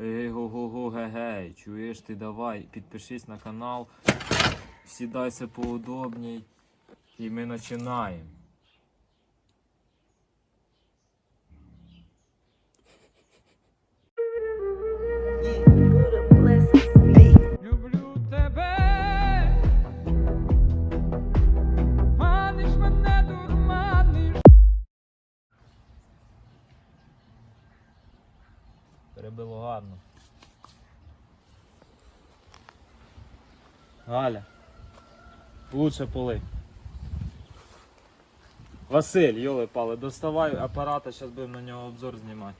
Ей, го-го-го, гей, чуєш ти давай, підпишись на канал, сідайся поудобній, і ми починаємо. Гарно. Галя. Лучше поли. Василь, йоли пали, доставай апарата, зараз будемо на нього обзор знімати.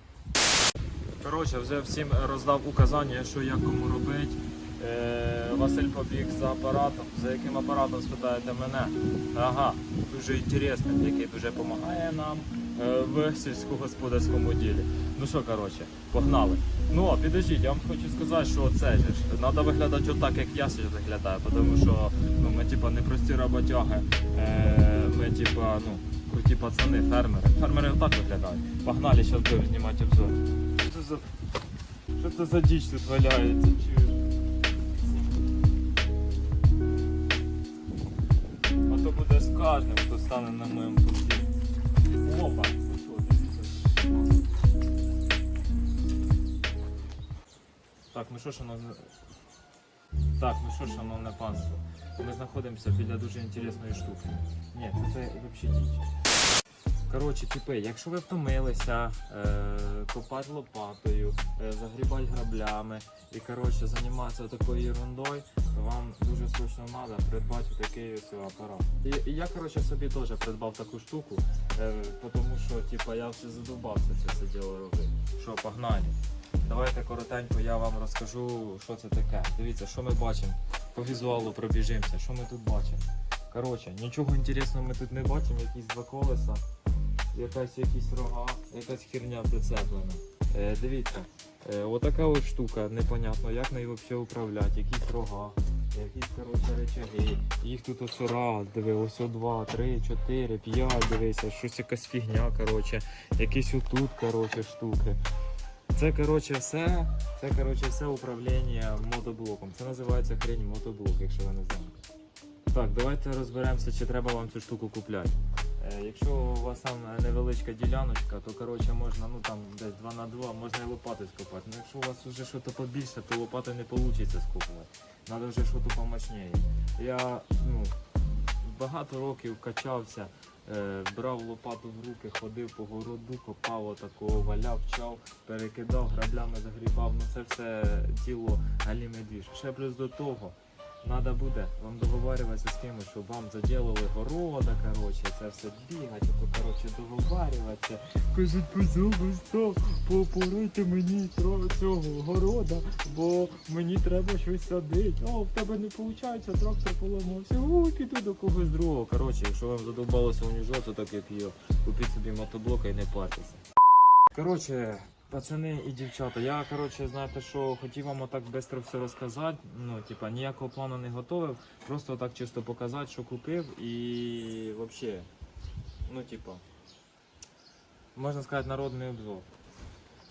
Коротше, вже всім роздав указання, що як кому робити. Е, Василь побіг за апаратом. За яким апаратом спитаєте мене? Ага, дуже інтересний, який дуже допомагає нам е, в сільськогосподарському ділі. Ну що, коротше, погнали. Ну, а підождіть, я вам хочу сказати, що це ж треба виглядати отак, як я зараз виглядаю, тому що ну, ми типа не прості роботяги, е, ми типа, ну, круті пацани, фермери. Фермери отак виглядають. Погнали, зараз будемо знімати обзор. Що це за, що це за діч тут валяється? То буде хто стане на моєму путі. Опа. Так, ну що, шановне... Так, ну що, шановне панство, ми знаходимося біля дуже інтересної штуки. Ні, це, це взагалі діч. Коротше, типи, якщо ви втомилися е, копати лопатою, е, загрібати граблями і коротше, займатися такою ерундою, то вам дуже срочно треба придбати такий ось апарат. І, і я коротше, собі теж придбав таку штуку, е, тому що типа, я вже задовбався це все діло робити. Що, погнали. Давайте коротенько я вам розкажу, що це таке. Дивіться, що ми бачимо. По візуалу пробіжимося, що ми тут бачимо. Коротше, нічого інтересного ми тут не бачимо, якісь два колеса, якась якісь рога, якась херня прицеплена. Е, дивіться, е, отака ось штука, непонятно, як нею взагалі управляти, якісь рога, якісь коротше речаги. Їх тут ось раз, диви, ось два, три, чотири, п'ять, дивися, щось якась фігня, коротше, якісь отут, коротше, штуки. Це коротше все, це коротше все управління мотоблоком. Це називається хрень мотоблок, якщо ви не знаєте. Так, давайте розберемося, чи треба вам цю штуку купляти. Е, якщо у вас там невеличка діляночка, то коротше можна ну там десь 2 на 2, можна і лопатою скопати. Ну якщо у вас вже щось побільше, то лопатою не вийде скопувати. Треба вже щось помощніше. Я ну, багато років качався, е, брав лопату в руки, ходив по городу, копав отакого, валяв, чав, перекидав, граблями загрібав. Ну це все діло галіме двіж. Ще плюс до того. Надо буде вам договарюватися з кимось, щоб вам заділили города, коротше, це все бігати, то коротше договарюватися. Кажуть, пожалуйста, попорайте мені цього города, бо мені треба щось садити. О, в тебе не виходить, трактор поламався. О, піду до когось другого. Коротше, якщо вам задовбалося уніжоцу, так як його, купіть собі мотоблока і не партеся. Коротше, пацани і дівчата, я коротше, знаєте, що хотів вам отак швидко все розказати. Ну, типа, ніякого плану не готовив, просто так чисто показати, що купив і взагалі, ну, типа, можна сказати, народний обзор.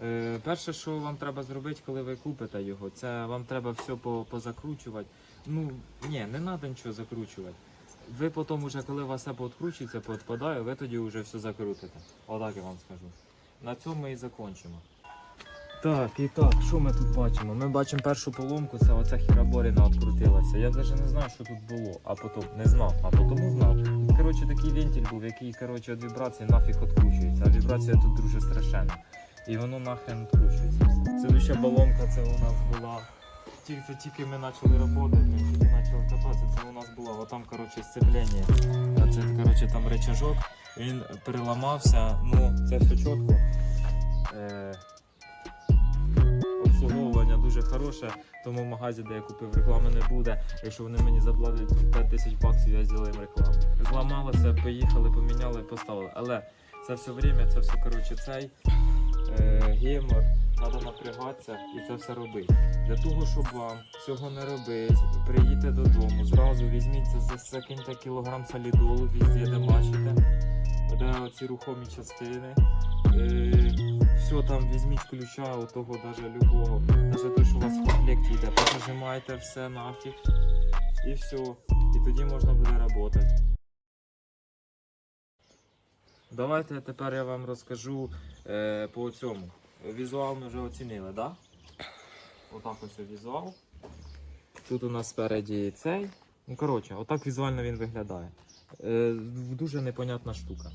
Е, перше, що вам треба зробити, коли ви купите його, це вам треба все по- позакручувати. Ну, ні, не треба нічого закручувати. Ви потім, уже, коли у вас все пооткручується, поотпадає, ви тоді вже все закрутите. Отак я вам скажу. На цьому ми і закінчимо. Так, і так, що ми тут бачимо? Ми бачимо першу поломку, це оця хіраборіна відкрутилася. Я навіть не знав, що тут було, а потім не знав, а потім узнав. Коротше, такий вентиль був, який коротше, від вібрації нафіг відкручується. А вібрація тут дуже страшенна. І воно нахрен відкручується. Слідуща балонка це у нас була. Тільки тільки ми почали роботи, ми почали кататися, це у нас було отам, коротше, сцеплення. Це, коротше, там речажок, він переламався, ну, це все чітко. Е, обслуговування дуже хороше, тому в магазі, де я купив, реклами не буде. Якщо вони мені заплатять 5 тисяч баксів, я зроблю їм рекламу. Зламалося, поїхали, поміняли, поставили. Але це все время, це все коротше цей е, гемор, треба напрягатися і це все робити. Для того, щоб вам цього не робити, приїдьте додому, зразу візьміться, закиньте кілограм солідолу, везде, де бачите, де оці рухомі частини. Е, все там візьміть ключа у того даже любого, навіть той, що у вас в комплекті йде, позажимайте все нафіг і все. І тоді можна буде працювати. Давайте тепер я вам розкажу е, по цьому. Візуал ми вже оцінили? Да? Отак ось візуал. Тут у нас спереді цей. Ну, коротше, отак візуально він виглядає. Е, дуже непонятна штука.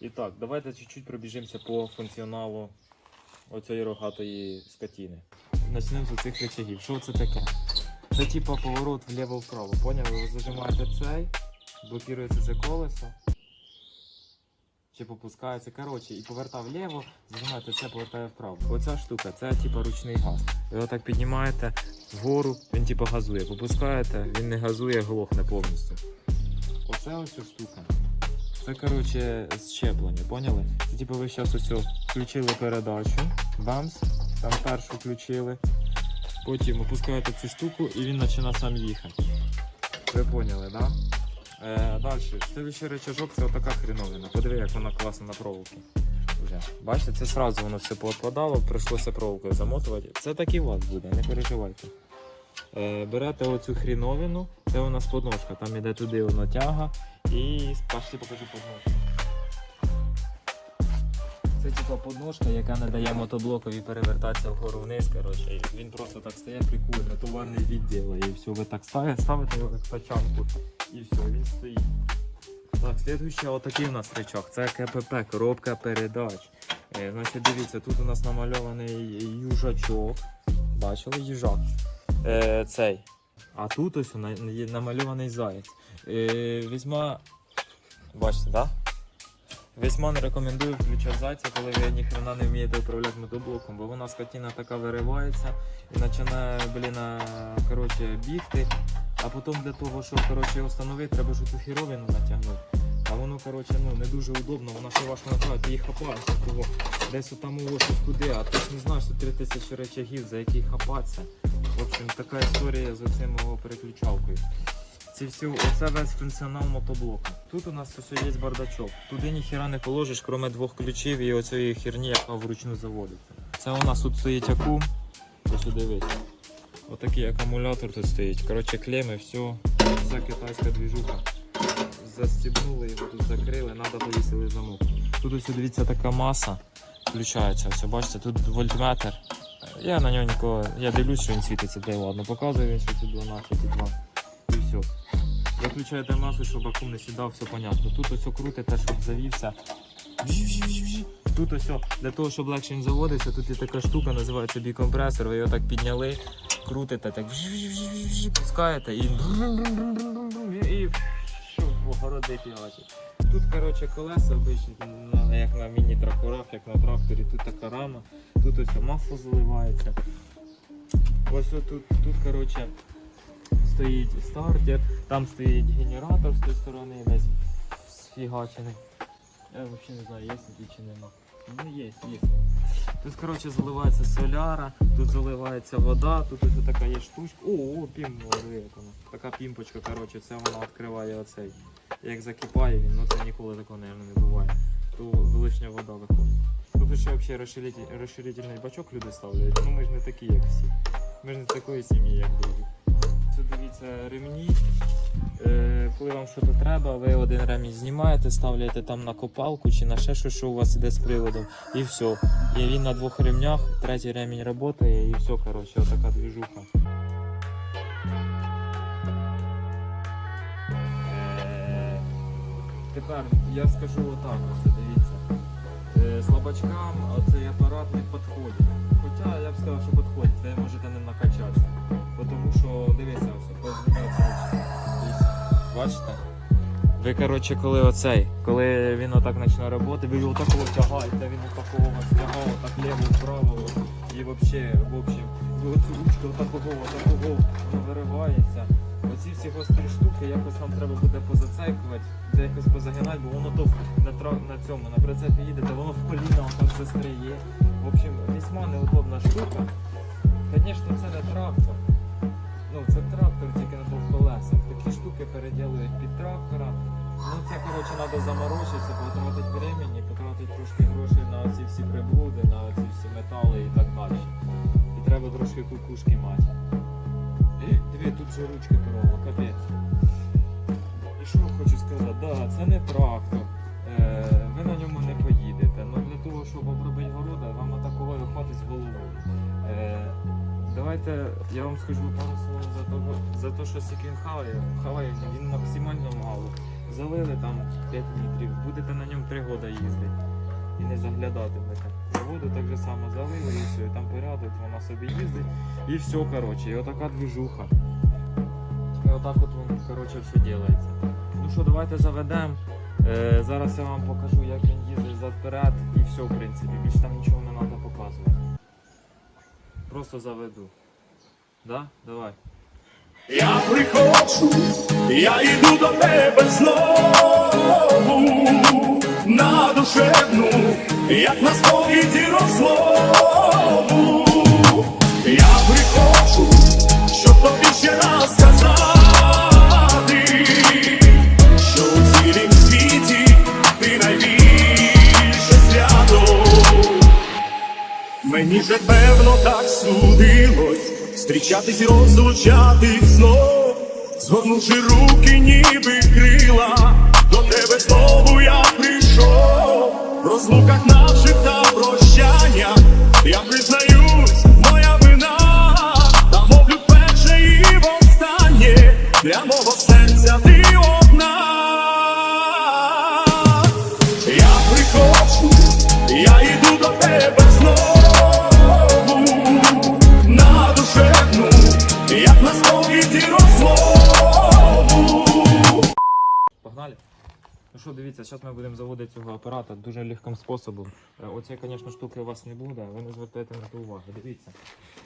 І так, давайте чуть-чуть пробіжимося по функціоналу оцієї рогатої скотіни. Почнемо з цих речагів. Що це таке? Це типа поворот вліво-вправо. Поняли? Ви зажимаєте цей, блокується це колесо. Чи попускається, коротше, і повертав вліво, зажимаєте це, повертає вправо. Оця штука, це типа ручний газ. Ви його так піднімаєте вгору, він типа газує. Попускаєте, він не газує, глохне повністю. Оце ось штука. Це коротше щеплення, поняли? Це типу ви зараз ось включили передачу, бамс, там першу включили, потім опускаєте цю штуку і він починає сам їхати. Ви поняли, так? Да? Е, далі, слідуючий речажок це отака хреновина. Подиви, як вона класна на проволоки. Вже. Бачите, це одразу воно все поотпадало, прийшлося проволокою замотувати. Це так і у вас буде, не переживайте. Е, берете оцю хріновину, це у нас подножка, там іде туди воно тяга. І пошли покажу подножку. Це типа подножка, яка не дає мотоблокові перевертатися вгору вниз. Коротше. Він просто так стає прикольно, товарний відділ. І все, ви так ставите, ставите його як тачанку і все, він стоїть. Так, слідуючий отакий у нас речок. Це КПП, коробка передач. Е, значить, дивіться, тут у нас намальований южачок. Бачили їжак? Е, цей. А тут ось є намальований заєць. Е, візьма. Бачите, так? Весьма не рекомендую включати зайця, коли ви ніхрена не вмієте управляти мотоблоком, бо вона скотина така виривається і починає, блін, коротше, бігти. А потім для того, щоб коротше, встановити, треба ж цю хіровину натягнути. А воно, коротше, ну, не дуже удобно, вона ще важко натягати, її хапаєшся того. Десь отам у щось куди, а ти ж не знаєш, що 3000 речагів, за які хапатися. Общем, така історія з оцим о, переключалкою. Ці всі, оце весь функціонал мотоблока. Тут у нас ось є бардачок. Туди ніхіра не положиш, крім двох ключів і оцієї херні, яка вручну заводиться. Це у нас тут стоїть акум. Ось дивись. Отакий акумулятор тут стоїть. Коротше, клеми, все. Вся китайська двіжуха. Застібнули його, тут закрили, треба повісили замок. Тут ось дивіться така маса. Включається. Ось, бачите, тут вольтметр. Я на нього нікого. Я дивлюсь, що він світиться, де ладно. Показує він, що це 12,2. І все. Виключаєте масу, щоб акум не сідав, все понятно. Тут ось крутите, щоб завівся. Тут ось для того, щоб легше він заводився, тут є така штука, називається бікомпресор. Ви його так підняли, крутите, так пускаєте і і городи фігачить. Тут, коротше, колеса обичні, як на міні-тракторах, як на тракторі, тут така рама, тут ось масло заливається. Ось тут, тут, коротше, стоїть стартер, там стоїть генератор з тієї сторони, весь сфігачений. Я взагалі не знаю, є тут чи нема. Ну є, є. Тут, коротше, заливається соляра, тут заливається вода, тут ось така є штучка. О, о, пім. Така пімпочка, коротше, це вона відкриває оцей. Як закипає він, ну це ніколи такого, мабуть, не буває. То лишня вода виходить. Тут ще взагалі розширитель, розширительний бачок люди ставлять. Ну ми ж не такі, як всі. Ми ж не такої сім'ї, як другі. Це дивіться ремні. Е, коли вам щось треба, ви один ремінь знімаєте, ставляєте там на копалку чи на ще щось, що у вас іде з приводом, і все. І він на двох ремнях, третій ремінь працює і все, коротше, отака двіжуха. Тепер я скажу отак, ось дивіться. Е, Слабачкам цей апарат не підходить. Хоча я б сказав, що підходить, ви можете ним накачатися. Тому що дивися, ось, Бачите? Ви, коротше, коли оцей, коли він отак почне роботи, ви його такого тягаєте, він отакого вас тягав, отак ліво, вправо. І взагалі, в общем, ви оцю ручку отакого, отакого, воно виривається. Оці всі гострі штуки якось вам треба буде позацейкувати, де якось позагинати, бо воно то на, тра- на цьому, на прицепі їдете, воно в коліна отак застряє. В общем, весьма неудобна штука. Звісно, це не трактор. Ну, це трактор тільки на двох колесах. Такі штуки переділують під трактора. Ну це коротше треба заморочитися, потратити времени, потратити трошки грошей на ці всі приблуди, на ці всі метали і так далі. І треба трошки кукушки мати. Диви, тут же ручки порвало, капець. І що хочу сказати, да, це не трактор. Е, ви на ньому не поїдете. Ну для того, щоб обробити города, вам атакувати хватить з головою. Е, давайте я вам скажу пару слов за того, за те, що скільки він хаває. Хаває він максимально мало. Залили там 5 літрів, будете на ньому 3 роки їздити. І не заглядатимете. Воду так же само залили і все, і там порядок, вона собі їздить. І все, коротше, і отака движуха. І отак от воно, коротше, все робиться. Ну що, давайте заведемо. Е, зараз я вам покажу, як він їздить зад-вперед і все, в принципі. Більше там нічого не треба показувати. Просто заведу. Да? Давай. Я приходжу, я йду до тебе знову на душевну, як на сповіді розмову. Я приходжу, щоб тобі ще раз сказати, що у цілім світі ти найбільше свято. Мені же певно так судилось Зустрічатись розлучатись знов Згорнувши руки, ніби крила До тебе знову я прийшов В розлуках наших та прощання. Я признаюсь, моя вина. Та мовлю перше і востаннє. Для мого серця ти одна. Я приходжу, я йду до тебе знову. На душевну, як на сповіді розмову. Погнали? Ну що, дивіться, зараз ми будемо заводити цього апарата дуже легким способом. Е, Оцієї, звісно, штуки у вас не буде, ви не звертайте на це уваги. Дивіться.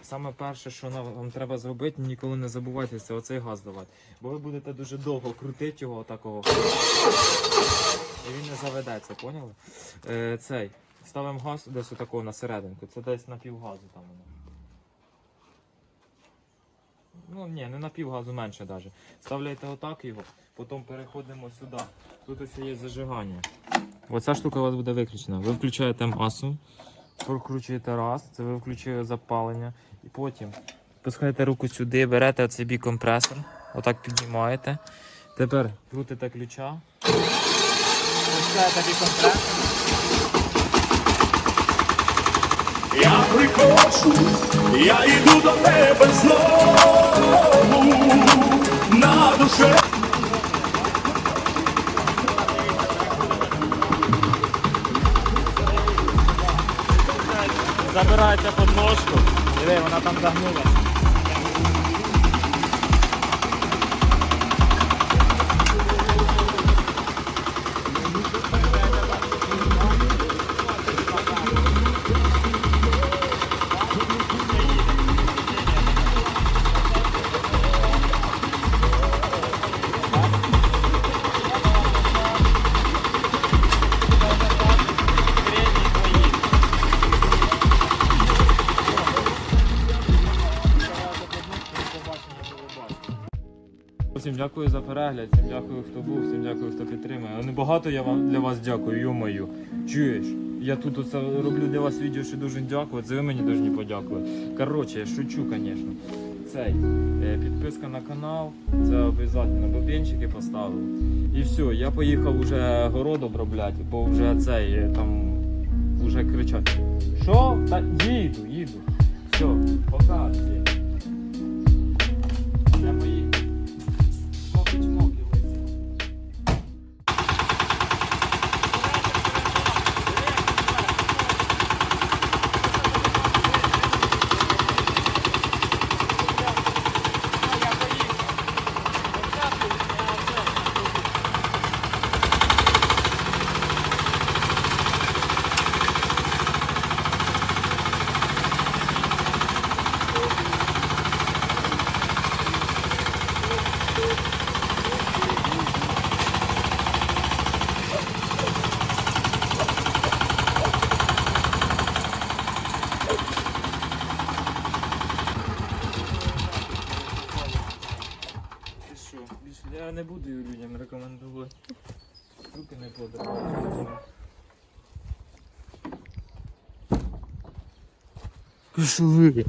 Саме перше, що нам, вам треба зробити, ніколи не забувайте, це оцей газ давати. Бо ви будете дуже довго крутити його отакого. І він не заведеться, поняли? Е, цей. Ставимо газ десь отакого на серединку. Це десь на півгазу там воно. Ну ні, не на півгазу менше навіть. Ставляєте отак його, потім переходимо сюди. Тут ось є зажигання. Оця штука у вас буде виключена. Ви включаєте масу, прокручуєте раз, це ви включили запалення. І потім пускаєте руку сюди, берете оцей бій компресор, отак піднімаєте. Тепер крутите ключа. Пускаєте бій компресор. Я приходжу, я йду до тебе знову на душе. Забирайте подножку. Диви, вона там загнулася. Дякую за перегляд, всім дякую, хто був, всім дякую, хто підтримує. А Небагато я вам для вас дякую, йомаю. Чуєш? Я тут оце роблю для вас відео, що дуже дякую. Це ви мені дуже подякувати. Коротше, я шучу, звісно. Цей е, підписка на канал, це обов'язково бубенчики поставив. І все, я поїхав уже город обробляти, бо вже цей е, там вже кричать. Що? Та їду, їду. Все, пока. Я не буду людям рекомендувати. Руки не подавати. Пішли.